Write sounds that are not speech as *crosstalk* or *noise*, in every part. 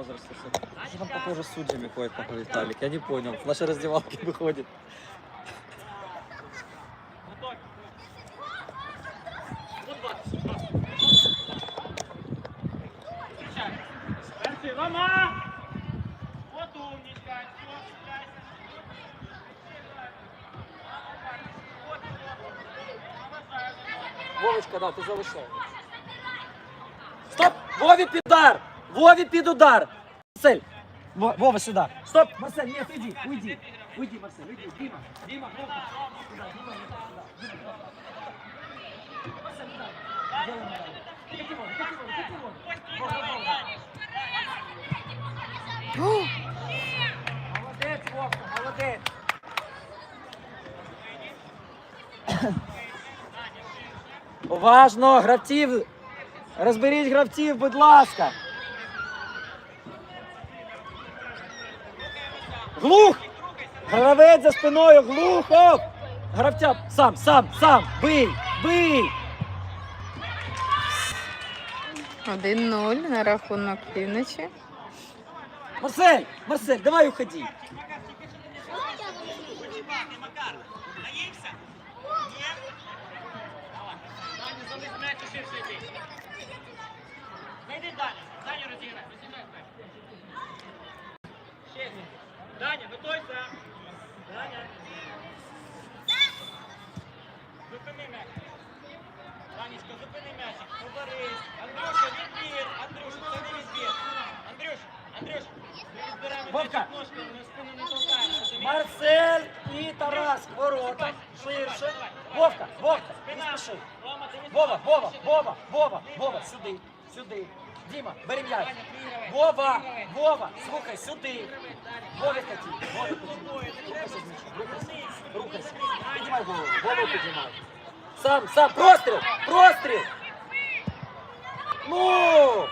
возраста. Что там похоже с судьями ходит, папа Виталик? Я не понял. В нашей раздевалке *laughs* выходит. Перший, Рома! От умничка, все, чіпляйся. Вовочка, да, ти залишай. Стоп! Вові під удар! Вові під удар! Марсель! Во- Вова, сюди. Стоп! Марсель, нет, иди, уйди. Уйди, Марсель, уйди. Дима, Дима, Вова. Сюда, Дима, Дима, сюда. Дима, Дима. Марсель, сюда. Делай на дальний. Кати вон, кати вон, кати вон. Вова, Вова. Молодець, Вовка, молодець. Уважно, гравців. Розберіть гравців, будь ласка. Глух! Гравець за спиною, глухов! Гравця, сам, сам, сам, бий, бий! 1-0 на рахунок півночі. Марсель, Марсель, давай уходи. Наївся? Ні? Давай. Ширше. Зайди, Даня. Даня розіграй. Розіграй м'яч. Ще один. Даня, готуйся. Даня. Зупини м'яч. Данечка, зупини м'ячик. Поборись. Андрюша, відбір. Андрюша, це не відбір. Андрюш, Андрюш, ми відбираємо Вовка. м'ячик ножками, спину не толкаємо. розумієш? Марсель і Тарас к воротам. Ширше. Вовка, Вовка, не спіши. Рома, Вова, Вова. Вова, Вова, Вова, сюди, сюди. Діма, бери м'яч. Вова, Вова, слухай, сюди. Вові Вові. Рухайся. Піднімай голову, голову піднімай. Сам, сам, простріл, простріл. Ну!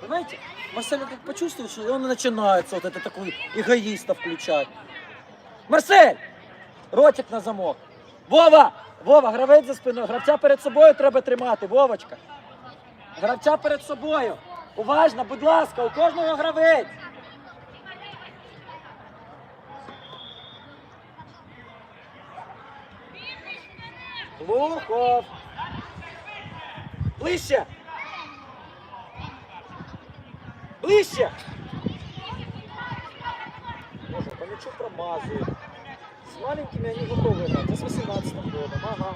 Понимаете? Марсель как почувствует, что он начинается вот это такой эгоиста включать. Марсель! Ротик на замок. Вова! Вова, гравець за спиною. Гравця перед собою треба тримати. Вовочка. Гравця перед собою. Уважно, будь ласка, у кожного гравець. Глухов. Ближче. Ближче. Боже, мячу промазує. З маленькими они готові грати. З 18 годом. Ага.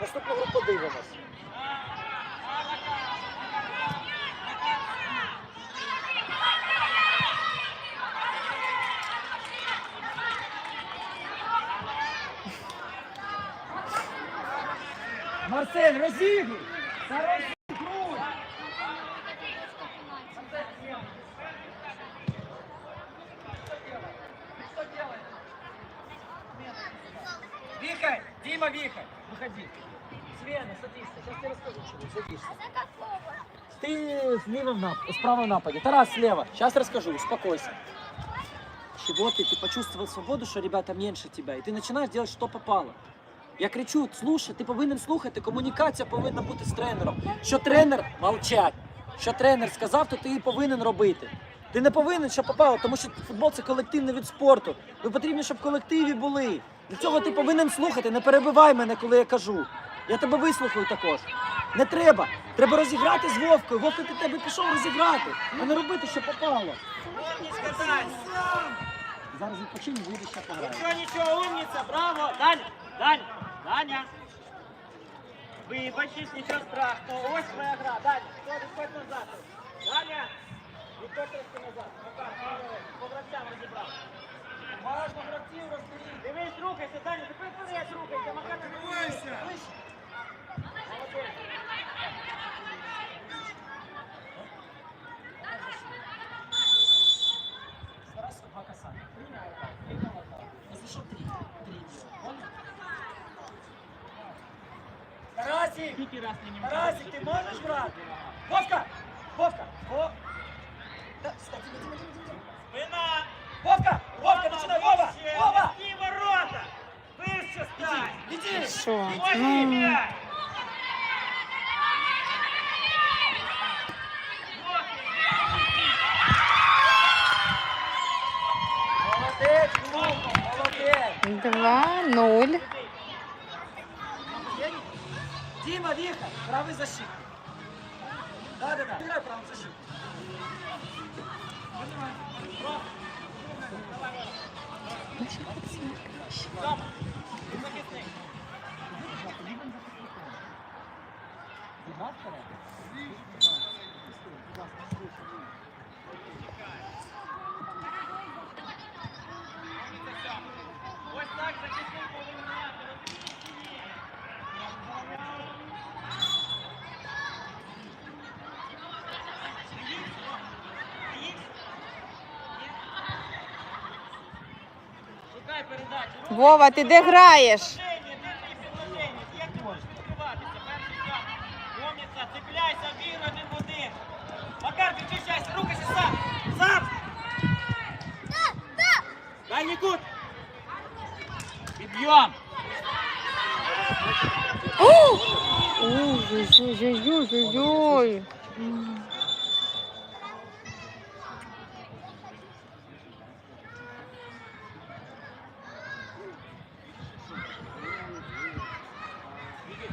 Наступну гру подивимось. Марсель, розігруй! Розігруй! Вихай! Дима, Вихай! Выходи. Свена, садись. Сейчас тебе расскажу, что Садись. Ты слева в нап- справа в нападе. Тарас слева. Сейчас расскажу, успокойся. Чего ты? Ты почувствовал свободу, что ребята меньше тебя, и ты начинаешь делать, что попало. Я кричу, слушай, ти повинен слухати, комунікація повинна бути з тренером. Що тренер мовчать. Що тренер сказав, то ти і повинен робити. Ти не повинен, що попало, тому що футбол це колективний від спорту. Ви потрібно, щоб в колективі були. Для цього ти повинен слухати. Не перебивай мене, коли я кажу. Я тебе вислухаю також. Не треба. Треба розіграти з Вовкою. Вовка до тебе пішов розіграти, а не робити, що попало. Зараз відпочинь, вийдеш ще пограє. Нічого, нічого, умниця, браво. Даня, Даня, Даня. Вибачись, нічого страшного. Ось твоя гра. Даня, все, відходь назад. Даня, відходь трошки назад. Макар, вперед. по гравцям розібрав. Важно гравців розберіть. Дивись, рухайся, Даня, тепер вперед рухайся. Макар, Разик, ты можешь, брат? Вовка! Вовка! Во... Да, сюда, Дима, Дима, Дима, Дима. Спина! Вовка! Вовка, начинай, Вова! Вова! И ворота! Выше стань! Иди! Хорошо. Иди! Ну. Молодец, Молодец! Два, ноль. Виха, правый защитник. Да, да, да. Играй правый защитник. Захисник. Ось так захисник повинен Вова, ти де граєш?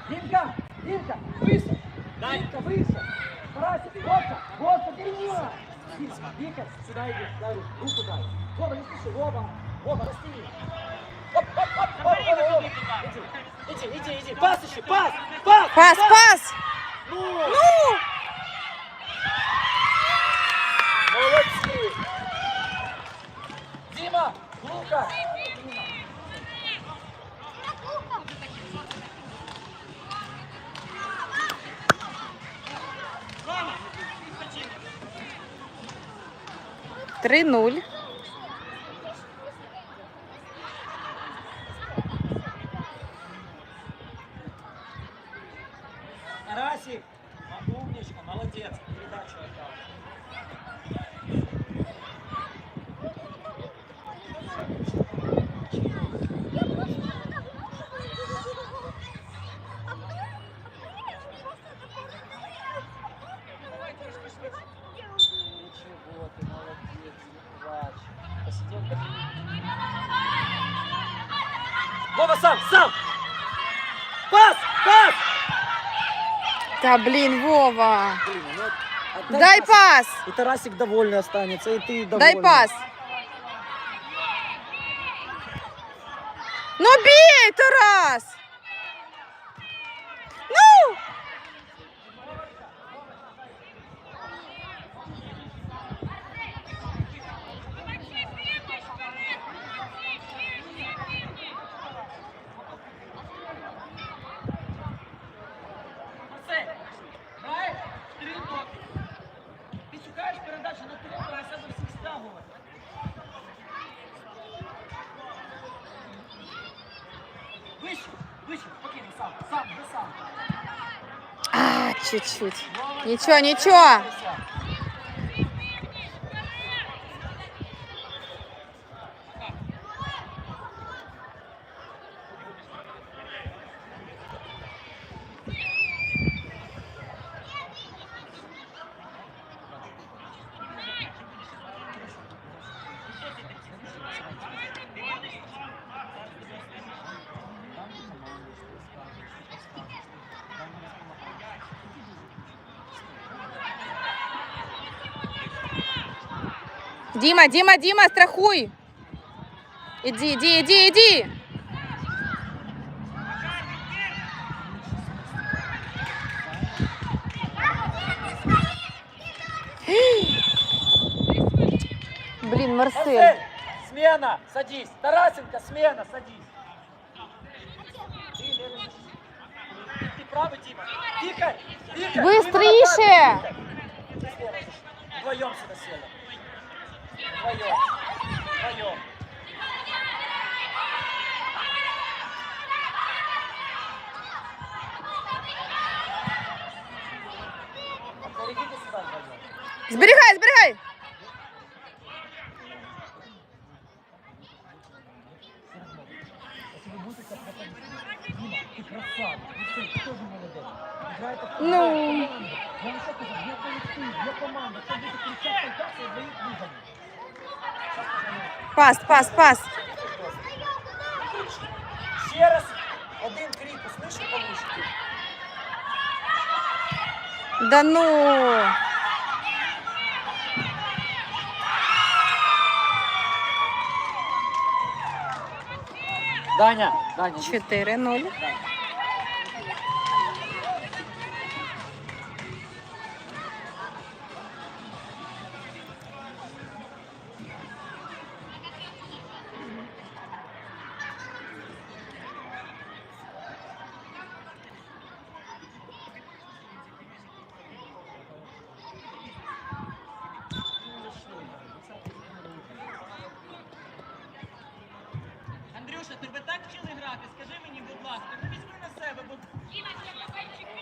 Димка, Димка, выше. Дай. Димка, выше. Тарасик, Вовка, Вовка, Димка. Димка, Вика, сюда иди, дай руку, руку дай. Вова, не спеши, Вова, Вова, растяни. Оп, оп, оп, оп, Вова. туда. Иди, иди, иди, иди. Пас еще, пас, пас. Пас, пас! Ну, Ну! 3-0. Та блін, Вова. Блин, ну, Дай пас! И Тарасик довольный останется, и ты довольный. Дай пас. Ну бей, Тарас! Чуть-чуть. Молодець. Нічого, нічого. Діма, Діма, Діма, страхуй. Іди, іди, іди, іди. Блін, Марсель. Марсель, смена, садись. Тарасенко, смена, садись. Ты левый защитник. Ты правый, Дима. Тихо, тихо. Быстрейше! Вдвоем сюда сели. Вдвоем. Вдвоем. Отойдите сюда Пас, пас, пас. Ще раз. Один крик, услышь, получите. Да ну. Даня, Даня. 4-0.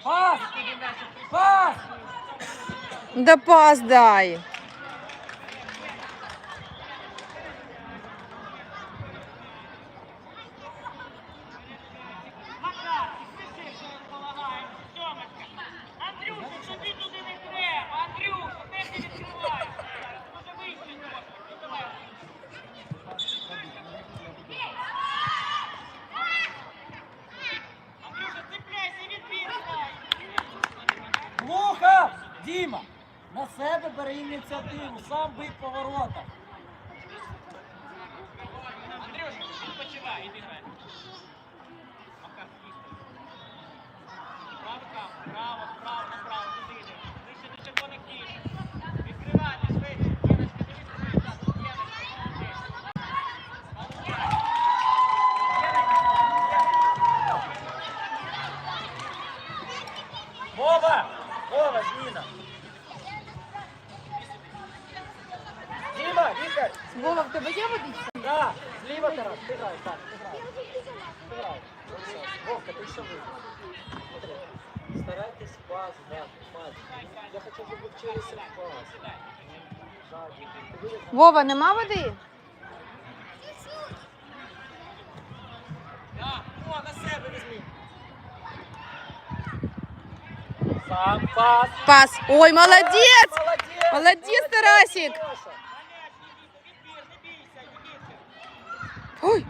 Пас! Пас! Да пас дай! Вова, нема води? О, ну, а на себе візьми. Сам пас. Пас. Ой, молодец, молодец, Тарасик! Ой!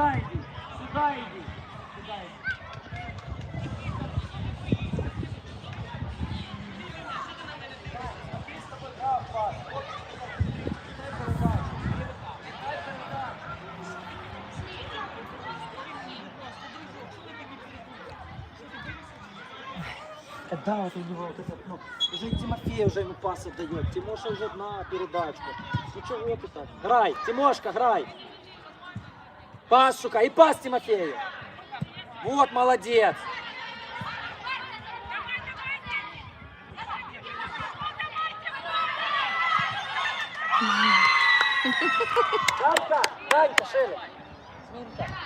Сюда иди, сюда иди, сюда иди. Да, вот у него вот этот, ну, уже Тимофей уже ему пасы дает, Тимоша уже на передачку. Ну чего ты так? Грай, Тимошка, грай! Пас шукай. И пас Тимофею. Вот, молодец. Танька, Танька, Шелли. Сминка.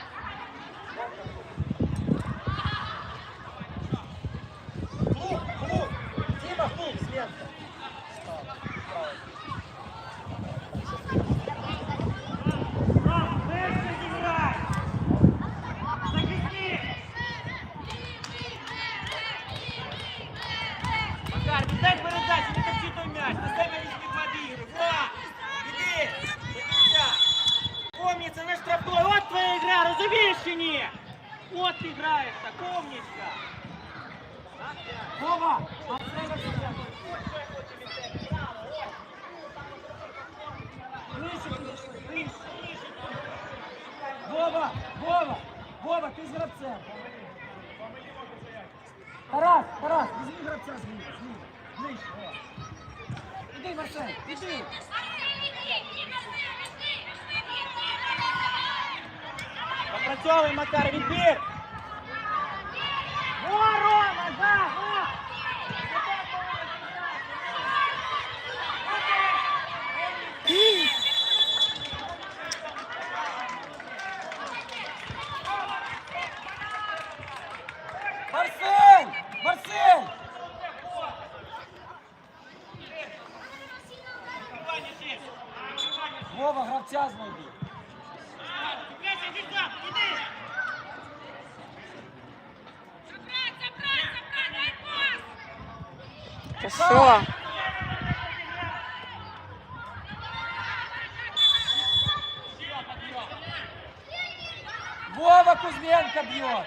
Горобця зміни, зміни. Ближче, о. Іди, Марсель, іди. Попрацьовуй, Макар, відбір! Ворона, да, о! Гравця знайди. Та що? Вова Кузьменко бьет!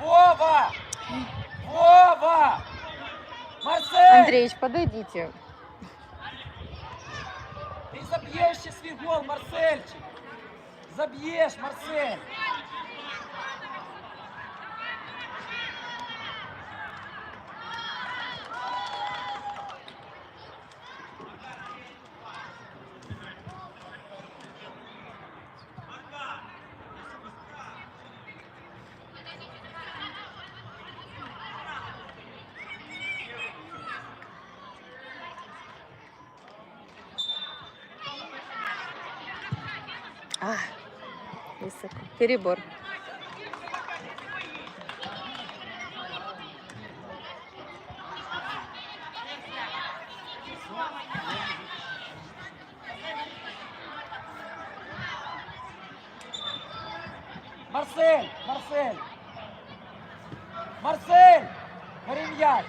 Вова! Вова! Марсель! Андреич, подойдите. Забьешь сейчас свой гол, Марсельчик! Забьешь, Марсель! А, высоко. Перебор. Марсель! Марсель! Марсель! Бери мяч!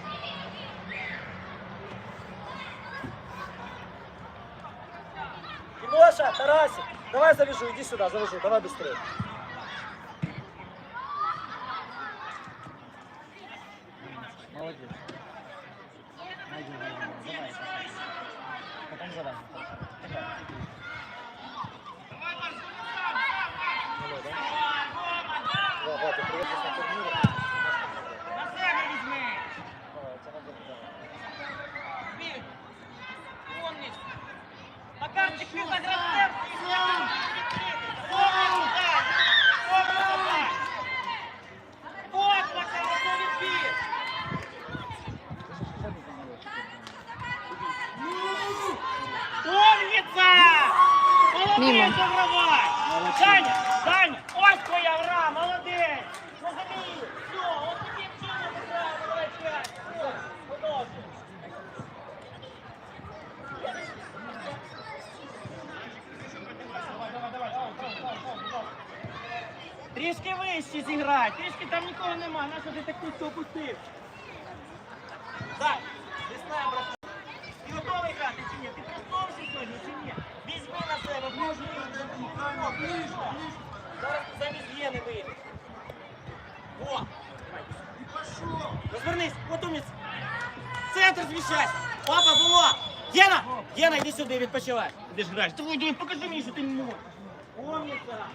Тимоша, Тарасик, давай завяжу, иди сюда, завяжу, давай быстрее. Макарчик, ти Трішки вище зіграй, трішки там нікого нема, нащо ти так кучку опустив? Так, весна, брат. Ти готовий грати чи ні? Ти проснувся сьогодні чи ні? Візьми на себе, ближній. Зараз ти замість вийдеш. О! Розвернись, от. Центр зміщайся. Папа, було. Єна! Єна, йди сюди, відпочивай. Де ж граєш? Давай, давай, покажи мені, що ти можеш. Умніця.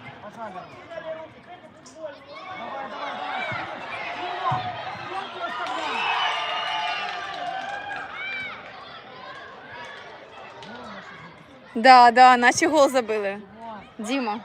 Да, да, наче гол забили. Діма.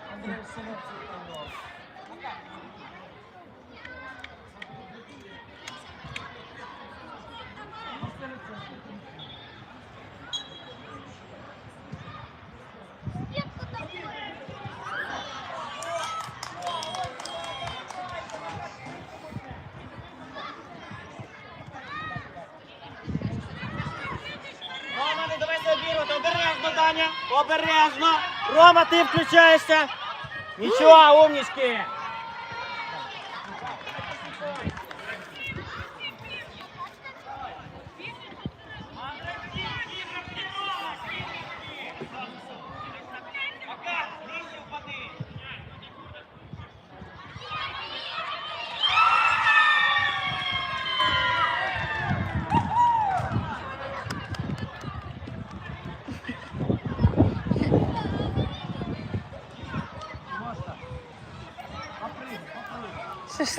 обережно. Рома, ти включаєшся. Нічого, умнічки.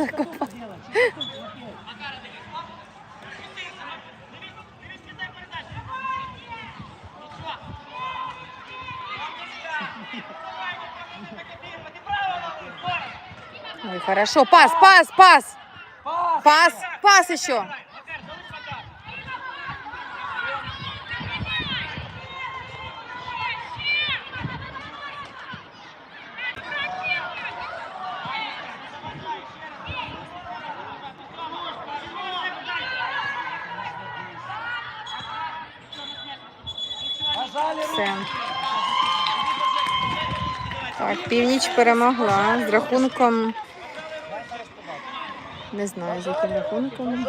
Право на Хорошо, пас, пас. Пас! Пас, пас еще. Все. Так, північ перемогла з рахунком. Не знаю, з яким рахунком.